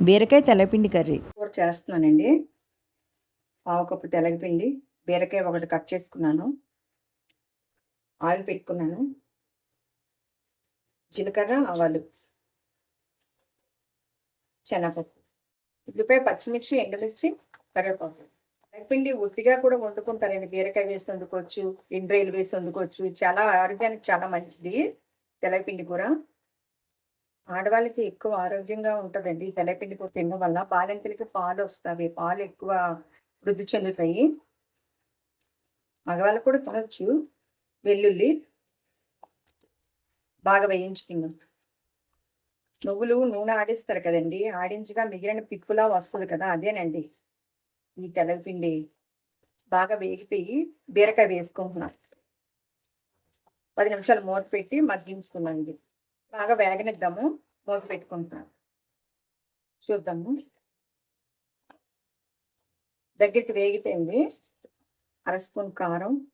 బీరకాయ తెల్లపిండి కర్రీ. కూర చేస్తున్నానండి. పావు కప్పు తెలగపిండి బీరకాయ ఒకటి కట్ చేసుకున్నాను. ఆయిల్ పెట్టుకున్నాను. జీలకర్ర ఆవాలు శనగపప్పు ఉల్లిపాయ పచ్చిమిర్చి ఎండుమిర్చి కరివేపాకు. తెల్లపిండి ఉట్టిగా కూడా వండుకుంటారండి. బీరకాయ వేసి వండుకోవచ్చు ఎండ్రాయిలు వేసి వండుకోవచ్చు చాలా ఆరోగ్యానికి చాలా మంచిది తెల్లపిండి కూర. ఆడవాళ్ళకి ఎక్కువ ఆరోగ్యంగా ఉంటుందండి. తెలపిండి తెల్లపిండి తినడం వల్ల బాలింతలకి పాలు వస్తాయి పాలు ఎక్కువ వృద్ధి చెందుతాయి. మగవాళ్ళు కూడా తినచ్చు వెల్లుల్లి బాగా వేయించుకుందాం. నువ్వులు నూనె ఆడిస్తారు కదండి. ఆడించగా మిగిలిన పిప్పులా వస్తుంది కదా అదేనండి. ఈ తెల్లపిండి బాగా వేగిపోయి బీరకాయ వేసుకుంటున్నాను పది నిమిషాలు మూత పెట్టి మగ్గించుకున్నాను బాగా వేగనిద్దాము. మూత పెట్టుకుంటున్నాం చూద్దాము. దగ్గరికి వేగిపోయింది. అర స్పూన్ కారం.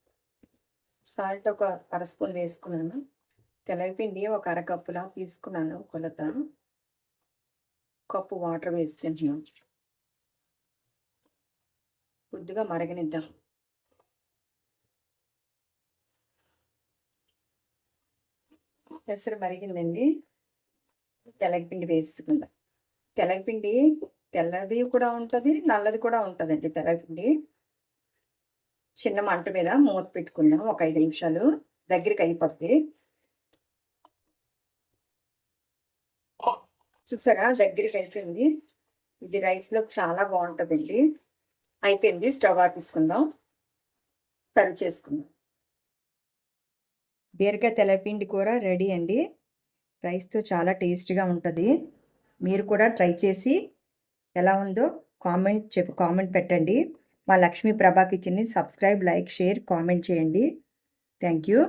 సాల్ట్ ఒక అర స్పూన్ వేసుకున్నాను. తెలగపిండి ఒక అరకప్పులా తీసుకున్నాను కొలత. కప్పు వాటర్ వేసుకుంటున్నాను. కొద్దిగా మరగనిద్దాం. పెసరు మరిగిందండి. తెలగపిండి వేసుకుందాం. తెలగపిండి తెల్లది కూడా ఉంటుంది నల్లది కూడా ఉంటుందండి తెలగపిండి చిన్న మంట మీద మూత పెట్టుకుందాం ఒక ఐదు నిమిషాలు. దగ్గరికి అయిపోతుంది చూసారా? దగ్గరికి అయిపోయింది. ఇది రైస్లో చాలా బాగుంటుందండి. అయిపోయింది. స్టవ్ ఆపేసుకుందాం సర్వ్ చేసుకుందాం. బీరకాయ తెల్లపిండి కూర రెడీ అండి. రైస్తో చాలా టేస్ట్గా ఉంటుంది. మీరు కూడా ట్రై చేసి ఎలా ఉందో కామెంట్ చెప్పు కామెంట్ పెట్టండి. మా లక్ష్మీ ప్రభా కిచెన్ని సబ్స్క్రైబ్ లైక్ షేర్ కామెంట్ చేయండి. Thank you.